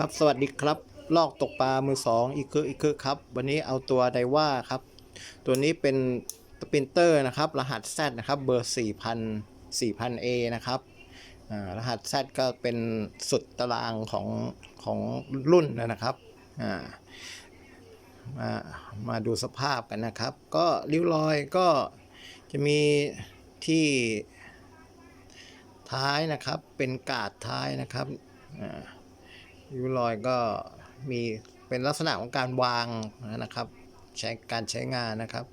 ครับสวัสดีครับลอกตกปลามือสองอีกคืออีกคือครับ วันนี้เอาตัวไดว่าครับ ตัวนี้เป็นสปรินเตอร์นะครับ รหัส Z นะครับเบอร์ 4000 4000A นะครับรหัส Z ก็เป็นสุดตารางของของรุ่นนะครับมามาดูสภาพกันนะครับ ก็ริ้วรอยก็จะมีที่ท้ายนะครับเป็นกาดท้ายนะครับอ่า ริ้วรอยก็มีเป็นลักษณะของการวางนะครับใช้การใช้งานนะครับ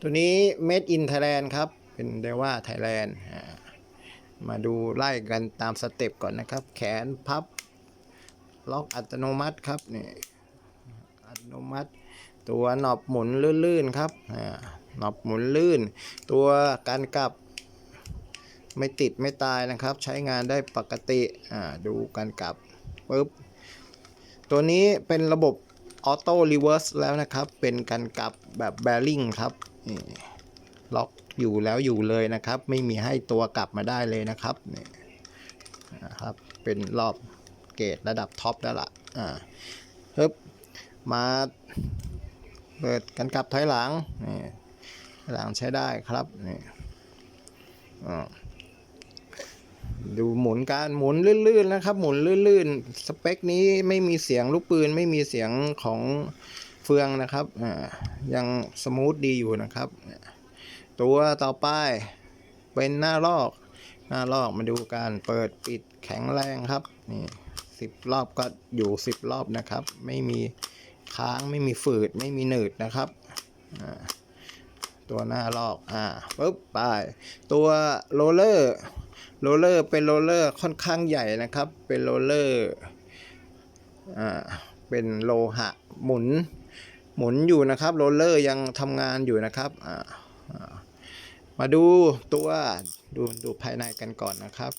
ตัวนี้ made in Thailand ครับ เป็นเดว่าไทยแลนด์มาดูไล่กันตามสเต็ปก่อนนะครับ แขนพับ ล็อกอัตโนมัติครับนี่อัตโนมัติ ตัวหนอบหมุนลื่นๆครับหนอบหมุนลื่น ตัวการกลับไม่ติดไม่ตายนะครับ ใช้งานได้ปกติดูการกลับปุ๊บ ตัวนี้เป็นระบบออโต้รีเวิร์สแล้วนะครับ เป็นการกลับแบบแบริ่งครับนี่ล็อกอยู่แล้วอยู่เลยนะครับ ไม่มีให้ตัวกลับมาได้เลยนะครับนี่นะครับเป็นรอบเกรดระดับท็อปแล้วล่ะอ่าปึ๊บมาเปิดกันกลับถอยหลังนี่หลังใช้ได้ครับนี่อ่า การหมุนลื่นๆนะครับ หมุนลื่นๆสเปคนี้ไม่มีเสียงลูกปืนไม่มีเสียงของเฟืองนะครับอ่ายังสมูทดีอยู่นะครับ ตัวต่อไปเป็นหน้าลอก หน้าลอกมาดูการเปิดปิดแข็งแรงครับนี่สิบรอบก็อยู่สิบรอบนะครับ ไม่มีค้างไม่มีฝืดไม่มีหนืดนะครับอ่าตัวหน้าลอกอ่าปุ๊บไปตัวโรลเลอร์ โรลเลอร์เป็นโรลเลอร์ค่อนข้างใหญ่นะครับ เป็นโรลเลอร์อ่าเป็นโลหะหมุนหมุนอยู่นะครับโรลเลอร์ยังทำงานอยู่นะครับอ่ามาดูตัวดูดูภายในกันก่อนนะครับ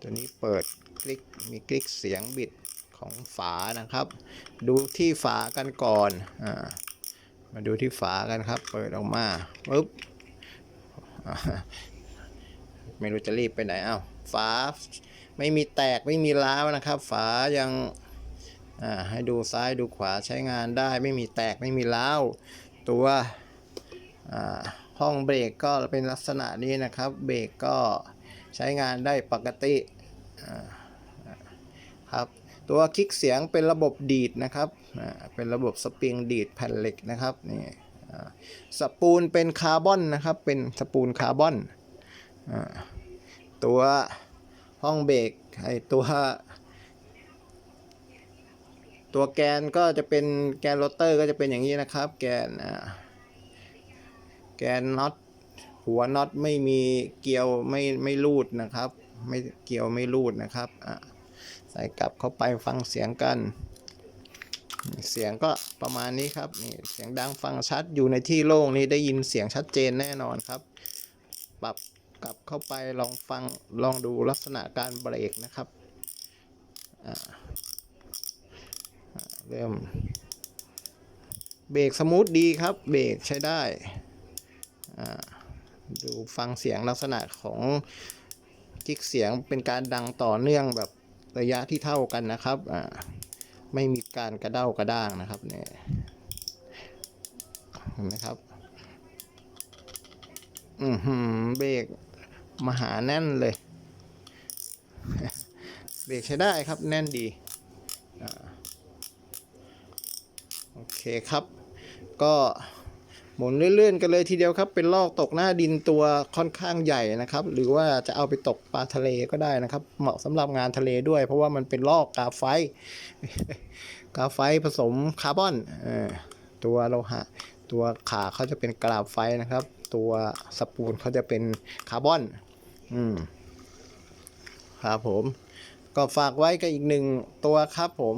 ตัวนี้เปิดคลิกมีคลิกเสียงบิดของฝานะครับ ดูที่ฝากันก่อนอ่ามาดูที่ฝากันครับ เปิดออกมาปุ๊บ ไม่รู้จะรีบไปไหนอ้าวฝาไม่มีแตกไม่มีร้าวนะครับ ฝายังอ่าให้ดูซ้ายดูขวาใช้งานได้ไม่มีแตกไม่มีร้าวตัวอ่าห้องเบรกก็เป็นลักษณะนี้นะครับ เบรกก็ใช้งานได้ปกติครับตัวคลิกเสียงเป็นระบบดีดนะครับเป็นระบบสปริงดีดแผ่นเหล็กนะครับนี่สปูลเป็นคาร์บอนนะครับเป็นสปูลคาร์บอน ตัวห้องเบรกไอตัวตัวแกนก็จะเป็นแกนโรเตอร์ก็จะเป็นอย่างนี้นะครับ แกนแกนน็อตหัวน็อตไม่มีเกลียวไม่ไม่รูดนะครับ ไม่เกลียวไม่รูดนะครับใส่กลับเข้าไปฟังเสียงกัน เสียงก็ประมาณนี้ครับนี่เสียงดังฟังชัดอยู่ในที่โล่งนี้ได้ยินเสียงชัดเจนแน่นอนครับ ปรับ กลับเข้าไปลองฟังลองดูลักษณะการเบรกนะครับเริ่มเบรกสมูทดีครับเบรกใช้ได้ดูฟังเสียงลักษณะของจิกเสียงเป็นการดังต่อเนื่องแบบระยะที่เท่ากันนะครับไม่มีการกระเด้ากระด้างนะครับเนี่ยเห็นไหมครับ อือหือเบรก มหาแน่นเลย เบรกใช้ได้ครับแน่นดีโอเคครับ ก็หมุนเลื่อนๆกันเลยทีเดียวครับ เป็นลอกตกหน้าดินตัวค่อนข้างใหญ่นะครับ หรือว่าจะเอาไปตกปลาทะเลก็ได้นะครับ เหมาะสำหรับงานทะเลด้วย เพราะว่ามันเป็นลอกกาไฟกาไฟผสมคาร์บอนอตัวโลหะ ตัวขาเขาจะเป็นกราบไฟนะครับ ตัวสปูลเขาจะเป็นคาร์บอน อืม ครับผม ก็ฝากไว้กับอีกหนึ่งตัวครับผม